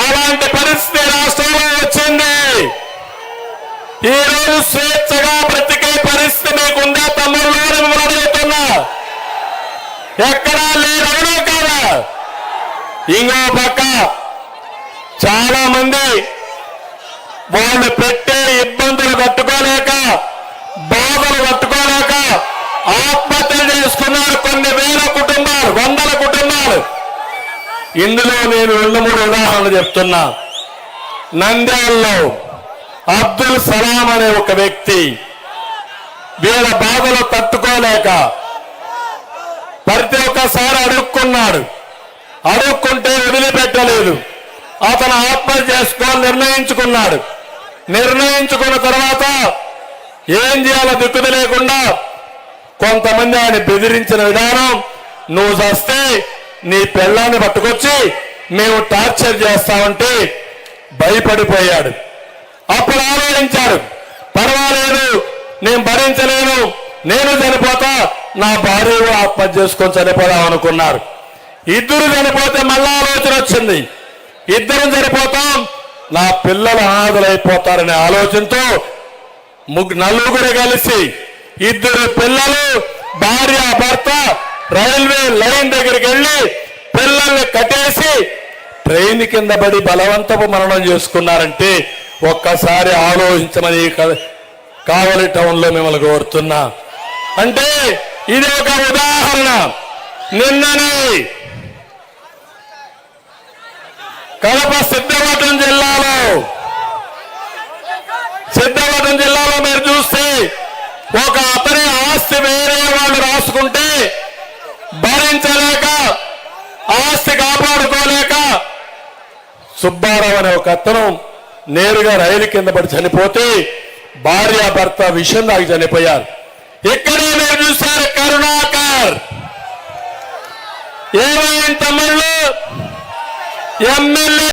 అలాంటి పరిస్థితి రాష్ట్రంలో వచ్చింది. ఈ రోజు స్వేచ్ఛగా బ్రతికే పరిస్థితి మీకుందా? తమ్ముళ్ళు మిమ్మల్ని అడుగుతున్నా. ఎక్కడా లేరు కాదా? ఇంకో పక్క చాలా మంది వాళ్ళు పెట్టే ఇబ్బందులు కట్టుకోలేక బాధలు కట్టుకోలేక ఆత్మహత్యలు చేసుకున్నారు కొన్ని ఇందులో నేను రెండు మూడు ఉదాహరణలు చెప్తున్నా. నంద్యాలలో అబ్దుల్ సలాం అనే ఒక వ్యక్తి వీళ్ళ బాధలు తట్టుకోలేక ప్రతి ఒక్కసారి అడుక్కున్నాడు. అడుక్కుంటే వదిలిపెట్టలేదు. అతను ఆత్మహత్య చేసుకోవాలని నిర్ణయించుకున్నాడు. నిర్ణయించుకున్న తర్వాత ఏం చేయాలో దిక్కుది లేకుండా కొంతమంది ఆయన బెదిరించిన విధానం నువ్వు చస్తే నీ పిల్లాన్ని పట్టుకొచ్చి మేము టార్చర్ చేస్తామంటే భయపడిపోయాడు. అప్పుడు ఆలోచించాడు పర్వాలేదు నేను భరించలేను నేను చనిపోతా నా భార్య కూడా ఆత్మహత్య చేసుకొని చనిపోదాం అనుకున్నారు. ఇద్దరు చనిపోతే మళ్ళా ఆలోచన వచ్చింది. ఇద్దరం చనిపోతాం నా పిల్లలు అనాథలైపోతారనే ఆలోచనతో ముగ్గు నలుగురు కలిసి ఇద్దరు పిల్లలు భార్య భర్త రైల్వే లైన్ దగ్గరికి వెళ్ళి పిల్లల్ని కట్టేసి ట్రైన్ కింద పడి బలవంతపు మరణం చేసుకున్నారంటే ఒక్కసారి ఆలోచించమని కావలి టౌన్లో మిమ్మల్ని కోరుతున్నా. అంటే ఇది ఒక ఉదాహరణ. నిన్ననే కడప సిద్ధవటం జిల్లాలో సిద్ధవటం జిల్లాలో మీరు చూస్తే ఒక అతని ఆస్తి వేరే వాళ్ళు రాసుకుంటారు సుబ్బారావు అనే ఒక అతను నేరుగా రైలు కింద పడి చనిపోతే భార్య భర్త విషయం దాగి చనిపోయారు. ఇక్కడే మీరు చూశారు కరుణాకర్. ఏమైంది తమ్ముళ్ళు? ఎమ్మెల్యే